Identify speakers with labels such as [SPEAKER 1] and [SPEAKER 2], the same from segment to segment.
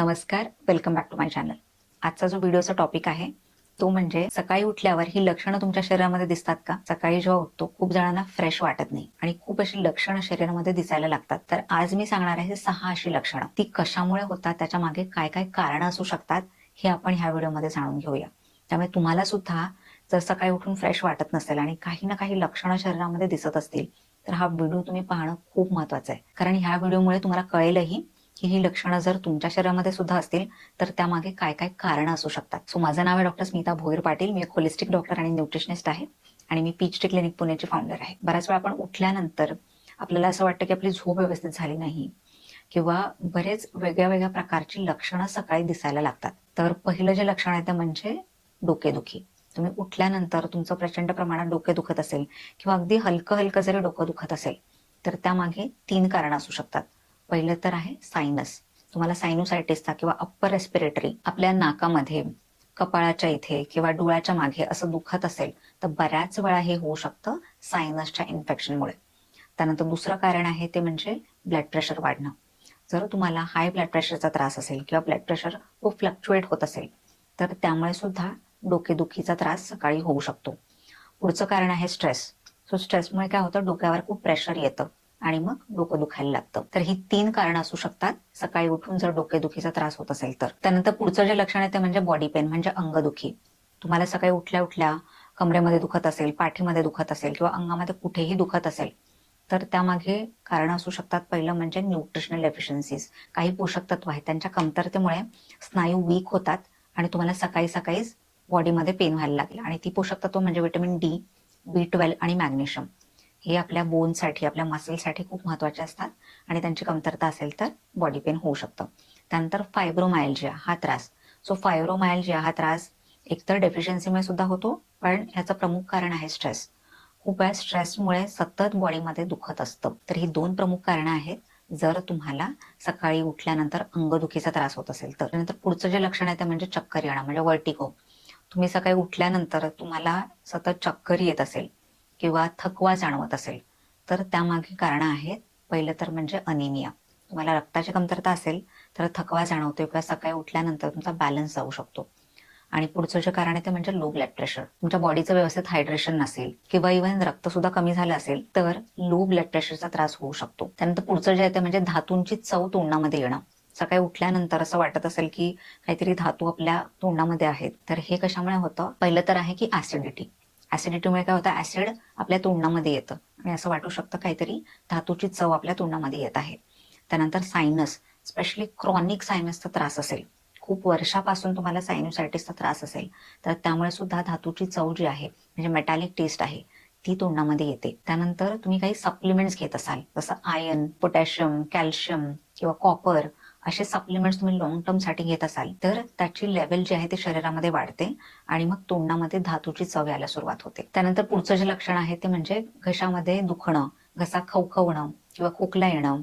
[SPEAKER 1] नमस्कार welcome back to my channel आजचा जो व्हिडिओचा टॉपिक आहे तो म्हणजे सकाळी उठल्यावर ही लक्षणं तुमच्या शरीरामध्ये दिसतात का? सकाळी जेव्हा उठतो खूप जणांना फ्रेश वाटत नाही आणि खूप अशी लक्षणं शरीरामध्ये दिसायला लागतात. तर आज मी सांगणार आहे सहा अशी लक्षणं. ती कशामुळे होतात त्याच्यामागे काय काय कारण असू शकतात हे आपण ह्या व्हिडिओमध्ये जाणून घेऊया. त्यामुळे तुम्हाला सुद्धा जर सकाळी उठून फ्रेश वाटत नसेल आणि काही ना काही लक्षणं शरीरामध्ये दिसत असतील तर हा व्हिडिओ तुम्ही पाहणं खूप महत्वाचं आहे. कारण ह्या व्हिडिओमुळे तुम्हाला कळेलही की ही लक्षणं जर तुमच्या शरीरामध्ये सुद्धा असतील तर त्यामागे काय काय कारण असू शकतात. सो माझं नाव आहे डॉक्टर स्मिता भोईर पाटील. मी एक होलिस्टिक डॉक्टर आणि न्यूट्रिशनिस्ट आहे आणि मी पीच टी क्लिनिक पुण्याची फाउंडर आहे. बऱ्याच वेळा आपण उठल्यानंतर आपल्याला असं वाटतं की आपली झोप व्यवस्थित झाली नाही किंवा बरेच वेगळ्या वेगळ्या प्रकारची लक्षणं सकाळी दिसायला लागतात. तर पहिलं जे लक्षण आहे ते म्हणजे डोकेदुखी. तुम्ही उठल्यानंतर तुमचं प्रचंड प्रमाणात डोके दुखत असेल किंवा अगदी हलकं हलकं जरी डोकं दुखत असेल तर त्यामागे तीन कारण असू शकतात. पहिलं तर आहे सायनस तुम्हाला सायनोसायटिसचा किंवा अप्पर रेस्पिरेटरी आपल्या नाकामध्ये कपाळाच्या इथे किंवा डोळ्याच्या मागे असं दुखत असेल तर बऱ्याच वेळा हे होऊ शकतं सायनसच्या इन्फेक्शनमुळे त्यानंतर दुसरं कारण आहे ते म्हणजे ब्लड प्रेशर वाढणं. जर तुम्हाला हाय ब्लड प्रेशरचा त्रास असेल किंवा ब्लड प्रेशर खूप फ्लक्च्युएट होत असेल तर त्यामुळे सुद्धा डोकेदुखीचा त्रास सकाळी होऊ शकतो. पुढचं कारण आहे स्ट्रेस सो स्ट्रेसमुळे काय होतं? डोक्यावर खूप प्रेशर येतं. आणि मग डोकं दुखायला लागतं. तर ही तीन कारण असू शकतात. सकाळी उठून जर डोकेदुखीचा त्रास होत असेल तर. त्यानंतर पुढचं जे लक्षण आहे ते म्हणजे बॉडी पेन म्हणजे अंगदुखी. तुम्हाला सकाळी उठल्या उठल्या कमरेमध्ये दुखत असेल पाठीमध्ये दुखत असेल किंवा अंगामध्ये कुठेही दुखत असेल तर त्यामागे कारण असू शकतात. पहिलं म्हणजे न्यूट्रिशनल डेफिशियन्सीज काही पोषक तत्व आहेत त्यांच्या कमतरतेमुळे स्नायू वीक होतात आणि तुम्हाला सकाळी सकाळीच बॉडीमध्ये पेन व्हायला लागेल. आणि ती पोषक तत्व म्हणजे विटॅमिन डी बी ट्वेल्व आणि मॅग्नेशियम हे आपल्या बोनसाठी आपल्या मसलसाठी खूप महत्त्वाचे असतात आणि त्यांची कमतरता असेल तर बॉडी पेन होऊ शकतं. त्यानंतर फायब्रोमायल्जिया हा त्रास. सो फायब्रोमायल्जिया हा त्रास एकतर डेफिशियन्सीमुळे सुद्धा होतो पण ह्याचं प्रमुख कारण आहे स्ट्रेस खूप वेळा स्ट्रेसमुळे सतत बॉडीमध्ये दुखत असतं. तर ही दोन प्रमुख कारणं आहेत. जर तुम्हाला सकाळी उठल्यानंतर अंगदुखीचा त्रास होत असेल तर. नंतर पुढचं जे लक्षण आहे ते म्हणजे चक्कर येणं म्हणजे वर्टिगो तुम्ही सकाळी उठल्यानंतर तुम्हाला सतत चक्कर येत असेल किंवा थकवा जाणवत असेल तर त्यामागे कारणं आहेत. पहिलं तर म्हणजे अनिमिया तुम्हाला रक्ताची कमतरता असेल तर थकवा जाणवतो किंवा सकाळी उठल्यानंतर तुमचा बॅलन्स जाऊ शकतो. आणि पुढचं जे कारण आहे ते म्हणजे लो ब्लड प्रेशर तुमच्या बॉडीचं व्यवस्थित हायड्रेशन नसेल किंवा इव्हन रक्त सुद्धा कमी झालं असेल तर लो ब्लड प्रेशरचा त्रास होऊ शकतो. त्यानंतर पुढचं जे आहे ते म्हणजे धातूंची चव तोंडामध्ये येणं. सकाळी उठल्यानंतर असं वाटत असेल की काहीतरी धातू आपल्या तोंडामध्ये आहेत तर हे कशामुळे होतं? पहिलं तर आहे की ऍसिडिटी ऍसिडिटीमुळे काय होतं? ऍसिड आपल्या तोंडामध्ये येतं. आणि असं वाटू शकतं काहीतरी धातूची चव आपल्या तोंडामध्ये येत आहे. त्यानंतर सायनस स्पेशली क्रॉनिक सायनसचा त्रास असेल. खूप वर्षापासून तुम्हाला सायनोसायटिसचा त्रास असेल. तर त्यामुळे सुद्धा धातूची चव जी आहे म्हणजे मेटॅलिक टेस्ट आहे ती तोंडामध्ये येते. त्यानंतर तुम्ही काही सप्लिमेंट्स घेत असाल. जसं आयर्न पोटॅशियम कॅल्शियम किंवा कॉपर असे सप्लिमेंट्स तुम्ही लॉंग टर्मसाठी घेत असाल तर त्याची लेवल जी आहे ती शरीरामध्ये वाढते आणि मग तोंडामध्ये धातूची चव यायला सुरुवात होते. त्यानंतर पुढचं जे लक्षण आहे ते म्हणजे घशामध्ये दुखणं घसा खवखवणं किंवा खोकला येणं.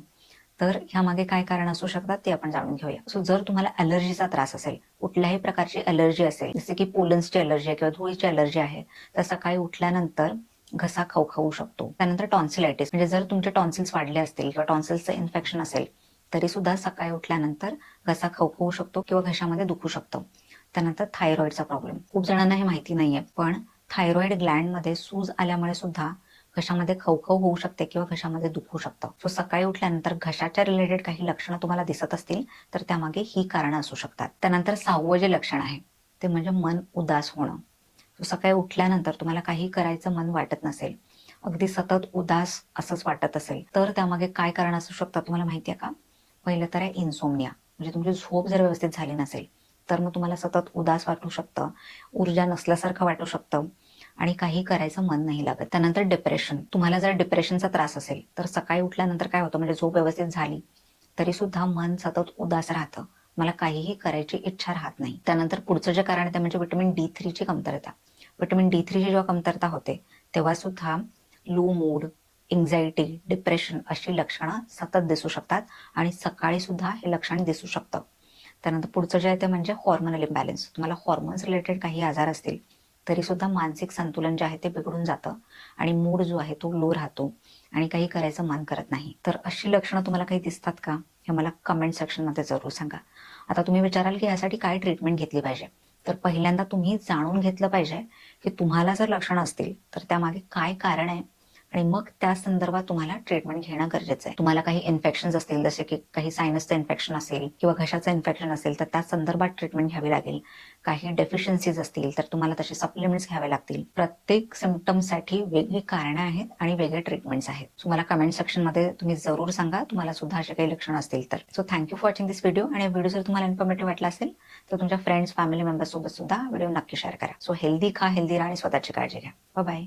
[SPEAKER 1] तर ह्यामागे काय कारण असू शकतात ते आपण जाणून घेऊया. सो जर तुम्हाला अलर्जीचा त्रास असेल कुठल्याही प्रकारची अलर्जी असेल जसे की पोलन्सची अलर्जी आहे किंवा धुळीची अलर्जी आहे तर सकाळी उठल्यानंतर घसा खवखवू शकतो. त्यानंतर टॉन्सिलायटिस म्हणजे जर तुमचे टॉन्सिल्स वाढले असतील किंवा टॉन्सिल्सचं इन्फेक्शन असेल तरी सुद्धा सकाळी उठल्यानंतर घसा खवखवू शकतो किंवा घशामध्ये दुखू शकतो. त्यानंतर थायरॉईडचा प्रॉब्लेम खूप जणांना हे माहिती नाहीये पण थायरॉईड ग्लँडमध्ये सूज आल्यामुळे सुद्धा घशामध्ये खवखव होऊ शकते किंवा घशामध्ये दुखू शकतं. सो सकाळी उठल्यानंतर घशाच्या रिलेटेड काही लक्षणं तुम्हाला दिसत असतील तर त्यामागे ही कारणं असू शकतात. त्यानंतर सहावं जे लक्षण आहे ते म्हणजे मन उदास होणं. सो सकाळी उठल्यानंतर तुम्हाला काही करायचं मन वाटत नसेल अगदी सतत उदास असंच वाटत असेल तर त्यामागे काय कारण असू शकतात तुम्हाला माहिती आहे का? पहिलं तर आहे इन्सोमनिया म्हणजे तुमची झोप जर व्यवस्थित झाली नसेल तर मग तुम्हाला सतत उदास वाटू शकतं ऊर्जा नसल्यासारखं वाटू शकतं आणि काही करायचं मन नाही लागत. त्यानंतर डिप्रेशन तुम्हाला जर डिप्रेशनचा त्रास असेल तर सकाळी उठल्यानंतर काय होतं? म्हणजे झोप व्यवस्थित झाली तरी सुद्धा मन सतत उदास राहतं. मला काहीही करायची इच्छा राहत नाही. त्यानंतर पुढचं जे कारण आहे ते म्हणजे विटॅमिन डी थ्रीची कमतरता. विटॅमिन डी थ्रीची जेव्हा कमतरता होते तेव्हा सुद्धा लो मूड एन्झायटी डिप्रेशन अशी लक्षणं सतत दिसू शकतात आणि सकाळी सुद्धा हे लक्षण दिसू शकतं. त्यानंतर पुढचं जे आहे ते म्हणजे हॉर्मोनल इम्बॅलन्स तुम्हाला हॉर्मोन्स रिलेटेड काही आजार असतील तरी सुद्धा मानसिक संतुलन जे आहे ते बिघडून जातं आणि मूड जो आहे तो लो राहतो आणि काही करायचं मन करत नाही. तर अशी लक्षणं तुम्हाला काही दिसतात का? हे मला कमेंट सेक्शनमध्ये जरूर सांगा. आता तुम्ही विचाराल की यासाठी काय ट्रीटमेंट घेतली पाहिजे? तर पहिल्यांदा तुम्ही जाणून घेतलं पाहिजे की तुम्हाला जर लक्षणं असतील तर त्यामागे काय कारण आहे? आणि मग त्या संदर्भात तुम्हाला ट्रीटमेंट घेणं गरजेचं आहे. तुम्हाला काही इन्फेक्शन असतील जसे की काही सायनसचं इन्फेक्शन असेल किंवा घशाचं इन्फेक्शन असेल तर त्या संदर्भात ट्रीटमेंट घ्यावी लागेल. काही डेफिशियन्सीज असतील तर तुम्हाला तसे सप्लिमेंट्स घ्यावे लागतील. प्रत्येक सिमटमसाठी वेगळी कारणं आहेत आणि वेगळे ट्रीटमेंट्स आहेत. सो मला कमेंट सेक्शनमध्ये तुम्ही जरूर सांगा. तुम्हाला सुद्धा असे काही लक्षणं असतील तर. So thank you for watching this video आणि व्हिडिओ जर तुम्हाला इन्फॉर्मेटिव्ह वाटला असेल तर तुमच्या फ्रेंड्स फॅमिली मेंबर्स सोबत सुद्धा व्हिडिओ नक्की शेअर करा. सो हेल्दी खा हेल्दी राहा आणि स्वतःची काळजी घ्या. बाय